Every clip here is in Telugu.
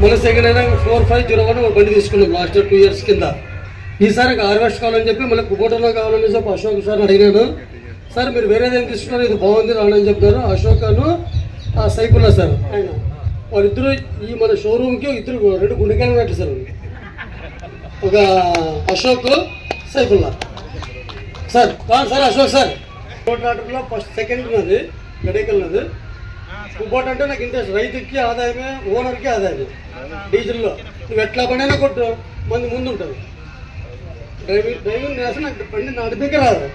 మన సెకండ్ అయినా ఫోర్ ఫైవ్ జీరో వన్ ఒక బండి తీసుకున్నాం లాస్ట్ టూ ఇయర్స్ కింద. ఈసారి హార్వెస్ట్ కావాలని చెప్పి మళ్ళీ కుబోటలో కావాలని చెప్పి అశోక్ సార్ అడిగినాను సార్ మీరు వేరేది ఏం తీసుకున్నారు ఇది బాగుంది రానని చెప్పారు. అశోకను ఆ సార్ ఆయన. వాళ్ళిద్దరు ఈ మన షోరూమ్కి ఇద్దరు రెండు గుండెకాయలు ఉన్నట్లు సార్. ఒక Ashok Saifullah sir sir Ashok sir. కోటాటర్లో first second ఉన్నది. గడేకల్ ఉన్నది ఇంకోటి అంటే నాకు ఇంట్రెస్ట్ రైతుకి ఆదాయమే ఓనర్కి ఆదాయమే. డీజిల్లో. నువ్వు ఎట్లా పడైనా కొట్టు. మంది ముందు ఉంటుంది డ్రైవింగ్ డ్రైవింగ్ చేస్తే నాకు బండి దగ్గర రాదు.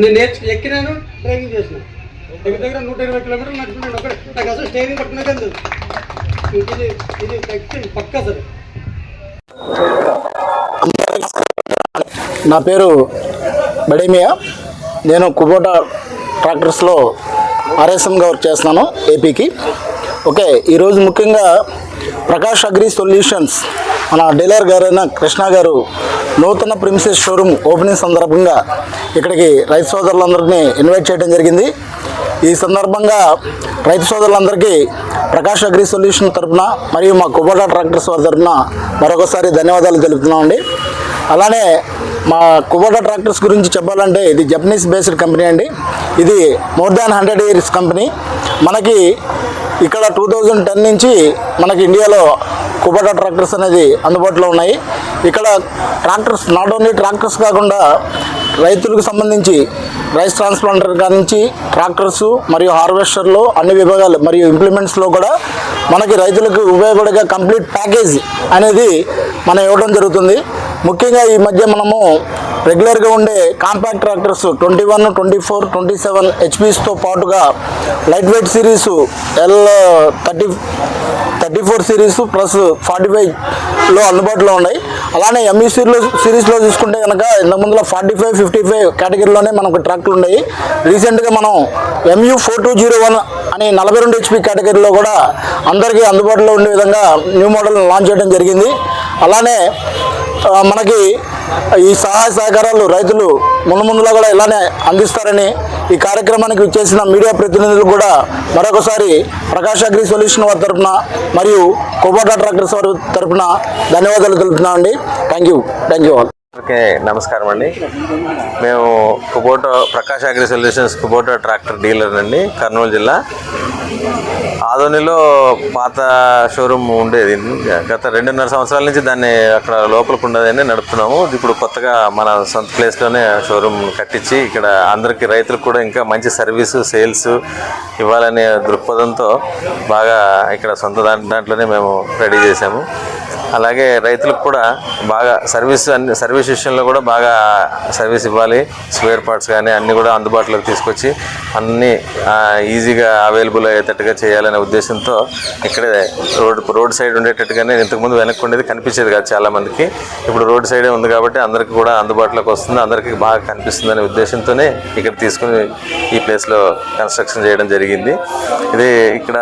నేను నేర్చు ఎక్కినాను డ్రైవింగ్ చేసిన. దగ్గర దగ్గర నూట ఇరవై కిలోమీటర్లు నడుపుతున్నాను ఒకటి నాకు అసలు స్టేరింగ్ పట్టుకున్నాక తెలుసు ఇది ఇది పక్కా సరే. నా పేరు బడేమియా. నేను కుబోటా ట్రాక్టర్స్లో ఆర్ఎస్ఎంగా వర్క్ చేస్తున్నాను ఏపీకి ఓకే ఈరోజు ముఖ్యంగా ప్రకాష్ అగ్రి సొల్యూషన్స్ మన డీలర్ గారైన కృష్ణ గారు నూతన ప్రిమిసెస్ షోరూమ్ ఓపెనింగ్ సందర్భంగా ఇక్కడికి రైతు సోదరులందరినీ ఇన్వైట్ చేయడం జరిగింది. ఈ సందర్భంగా రైతు సోదరులందరికీ ప్రకాష్ అగ్రి సొల్యూషన్ తరపున మరియు మా కుబోటా ట్రాక్టర్స్ వారి తరపున మరొకసారి ధన్యవాదాలు తెలుపుతున్నామండి. అలానే మా కుబోటా ట్రాక్టర్స్ గురించి చెప్పాలంటే ఇది జపనీస్ బేస్డ్ కంపెనీ అండి. ఇది more than hundred years company మనకి ఇక్కడ టూ థౌజండ్ టెన్ నుంచి మనకి ఇండియాలో కుబోటా ట్రాక్టర్స్ అనేది అందుబాటులో ఉన్నాయి. ఇక్కడ ట్రాక్టర్స్ నాట్ ఓన్లీ ట్రాక్టర్స్ కాకుండా రైతులకు సంబంధించి రైస్ ట్రాన్స్ప్లాంటర్ నుంచి ట్రాక్టర్స్ మరియు హార్వెస్టర్లు అన్ని విభాగాలు మరియు ఇంప్లిమెంట్స్లో కూడా మనకి రైతులకు ఉపయోగపడే కంప్లీట్ ప్యాకేజ్ అనేది మనం ఇవ్వడం జరుగుతుంది. ముఖ్యంగా ఈ మధ్య మనము రెగ్యులర్గా ఉండే compact tractors twenty one twenty four twenty seven హెచ్పీస్తో పాటుగా light weight series L thirty thirty four series plus forty ఫైవ్లో అందుబాటులో ఉన్నాయి. అలానే ఎంఈ సిరీలో సిరీస్లో చూసుకుంటే కనుక ఇంతకుముందులో ఫార్టీ ఫైవ్ ఫిఫ్టీ ఫైవ్ కేటగిరీలోనే మనకు ట్రాక్టర్లు ఉన్నాయి. రీసెంట్గా మనం MU four two zero one అని నలభై రెండు హెచ్పి కేటగిరీలో కూడా అందరికీ అందుబాటులో ఉండే విధంగా న్యూ మోడల్ లాంచ్ చేయడం జరిగింది. అలానే మనకి ఈ సహాయ సహకారాలు రైతులు ముందు కూడా ఇలానే అందిస్తారని ఈ కార్యక్రమానికి విచ్చేసిన మీడియా ప్రతినిధులు కూడా మరొకసారి ప్రకాష్ అగ్రి సొల్యూషన్ వారి తరపున మరియు కోబోటా ట్రాక్టర్స్ వారి తరపున ధన్యవాదాలు తెలుపుతున్నామండి thank you thank you all okay నమస్కారం అండి. మేము Kubota Prakash agri solutions Kubota tractor dealer అండి కర్నూలు జిల్లా. ఆదోనిలో పాత షోరూమ్ ఉండేది. గత రెండున్నర సంవత్సరాల నుంచి దాన్ని అక్కడ లోపలికి ఉండదని నడుపుతున్నాము. ఇప్పుడు కొత్తగా మన సొంత ప్లేస్లోనే షోరూమ్ కట్టించి ఇక్కడ అందరికీ రైతులకు కూడా ఇంకా మంచి సర్వీసు సేల్స్ ఇవ్వాలనే దృక్పథంతో బాగా ఇక్కడ సొంత దాంట్- దాంట్లోనే మేము రెడీ చేసాము అలాగే రైతులకు కూడా బాగా సర్వీస్ అన్ని సర్వీస్ విషయంలో కూడా బాగా సర్వీస్ ఇవ్వాలి. స్పేర్ పార్ట్స్ కానీ అన్నీ కూడా అందుబాటులోకి తీసుకొచ్చి అన్నీ ఈజీగా అవైలబుల్ అయ్యేటట్టుగా చేయాలనే ఉద్దేశంతో ఇక్కడే రోడ్ రోడ్ సైడ్ ఉండేటట్టుగానే ఇంతకుముందు వెనక్కి ఉండేది కనిపించేది కాదు చాలామందికి. ఇప్పుడు రోడ్ సైడే ఉంది కాబట్టి అందరికీ కూడా అందుబాటులోకి వస్తుంది. అందరికీ బాగా కనిపిస్తుందనే ఉద్దేశంతోనే ఇక్కడ తీసుకుని ఈ ప్లేస్లో కన్స్ట్రక్షన్ చేయడం జరిగింది. ఇది ఇక్కడ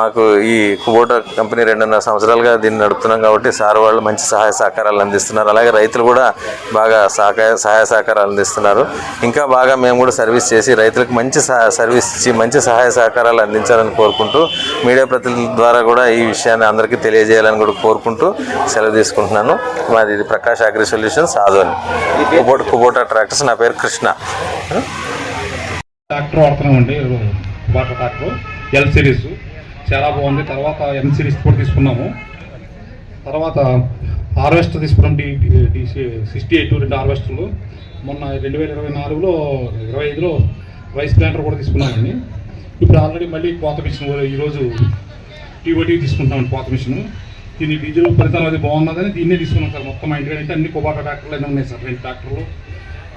మాకు ఈ కుబోటా కంపెనీ రెండున్నర సంవత్సరాలుగా దీన్ని నడుపుతున్నాం కాబట్టి సార్ వాళ్ళు మంచి సహాయ సహకారాలు అందిస్తున్నారు. అలాగే రైతులు కూడా బాగా సహకార సహాయ సహకారాలు అందిస్తున్నారు. ఇంకా బాగా మేము కూడా సర్వీస్ చేసి రైతులకు మంచి సహ- సర్వీస్ ఇచ్చి మంచి సహాయ సహకారాలు అందించాలని కోరుకుంటూ మీడియా ప్రతినిధుల ద్వారా కూడా ఈ విషయాన్ని అందరికీ తెలియజేయాలని కూడా కోరుకుంటూ సెలవు తీసుకుంటున్నాను. మాది ఇది Prakash agri solutions Adoni. Kubota Kubota tractors. నా పేరు కృష్ణ. ట్రాక్టర్ వాడుతున్నామండి వాటర్ ట్రాక్టర్. ఎల్ సిరీస్ చాలా బాగుంది. తర్వాత ఎం సిరీస్ కూడా తీసుకున్నాము. తర్వాత హార్వెస్టర్ తీసుకున్నాం డి సిక్స్టీ ఎయిట్ రెండు హార్వెస్టర్లు మొన్న రెండు వేల ఇరవై నాలుగులో ఇరవై ఐదులో రైస్ ప్లాంటర్ కూడా తీసుకున్నామండి. ఇప్పుడు ఆల్రెడీ మళ్ళీ కోత మిషన్ ఈరోజు టీఓటీ తీసుకుంటామండి కోత మిషన్. దీన్ని డీజిల్ ఫలితాలు అది బాగున్నదని దీన్నే తీసుకున్నాం సార్. మొత్తం మా ఇంటికి అయితే అన్ని కుబాటా ట్రాక్టర్లు అన్నీ ఉన్నాయి సార్. రెండు ట్రాక్టర్లు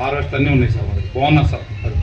హార్వెస్ట్ అన్నీ ఉన్నాయి సార్. మరి బాగున్నారు సార్. అది